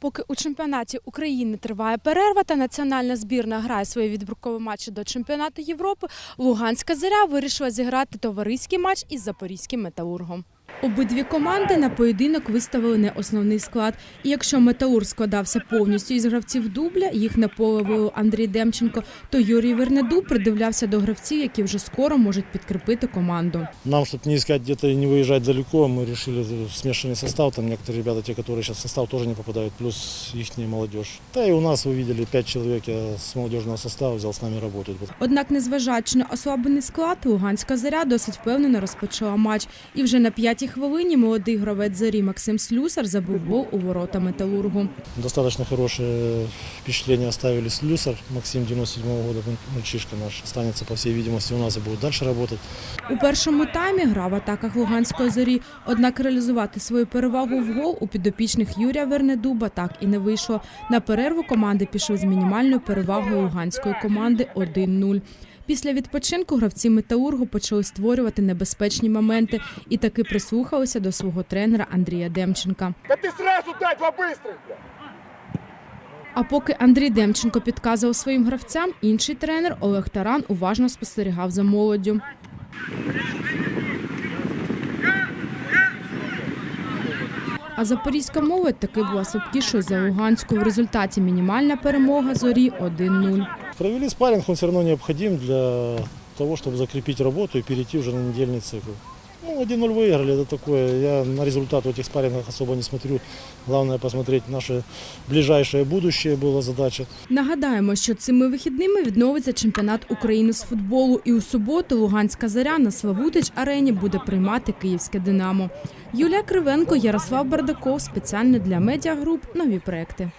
Поки у чемпіонаті України триває перерва та національна збірна грає свої відбіркові матчі до чемпіонату Європи, Луганська зоря вирішила зіграти товариський матч із запорізьким металургом. Обидві команди на поєдинок виставили не основний склад. І якщо металург складався повністю із гравців дубля, їх на поле вивів Андрій Демченко, то Юрій Вернеду придивлявся до гравців, які вже скоро можуть підкріпити команду. Нам, чтобы не искать где-то и не выезжать далеко, мы решили смешанный состав. Там некоторые ребята, те, которые сейчас в состав, тоже не попадают, плюс их молодежь. Да и у нас, вы видели, пять человек я с молодежного состава взял, с нами работают. Однак, незважаючи на ослаблений склад, Луганська заря досить впевнено розпочала матч. І вже на п'ятій хвилині молодий гравець зорі Максим Слюсар забив гол у ворота металургу. Достаточно хорошее впечатление оставили с Люсар. Максим 97 года, мальчишка наш, останется, по всей видимости, у нас и будет дальше работать. У першому таймі гра в атаках Луганської зорі. Однак реалізувати свою перевагу в гол у підопічних Юрія Вернедуба так і не вийшло. На перерву команди пішли з мінімальною перевагою луганської команди 1-0. Після відпочинку гравці металургу почали створювати небезпечні моменти і таки прислухалися до свого тренера Андрія Демченка. Да ты сразу дай два быстрых, бля! А поки Андрій Демченко підказував своїм гравцям, інший тренер Олег Таран уважно спостерігав за молоддю. А запорізька молодь таки була слабкішою за Луганську. В результаті мінімальна перемога зорі 1-0. Провели спарринг, он все равно необходим для того, чтобы закрепить работу и перейти уже на недельный цикл. Ну, 1-0 выиграли, это такое. Я на результат в этих спаррингах особо не смотрю. Главное посмотреть наше ближайшее будущее была задача. Нагадаємо, що цими вихідними відновиться чемпіонат України з футболу. І у суботу Луганська заря на Славутич арені буде приймати київське Динамо. Юлія Кривенко, Ярослав Бардаков спеціально для медіагруп нові проекти.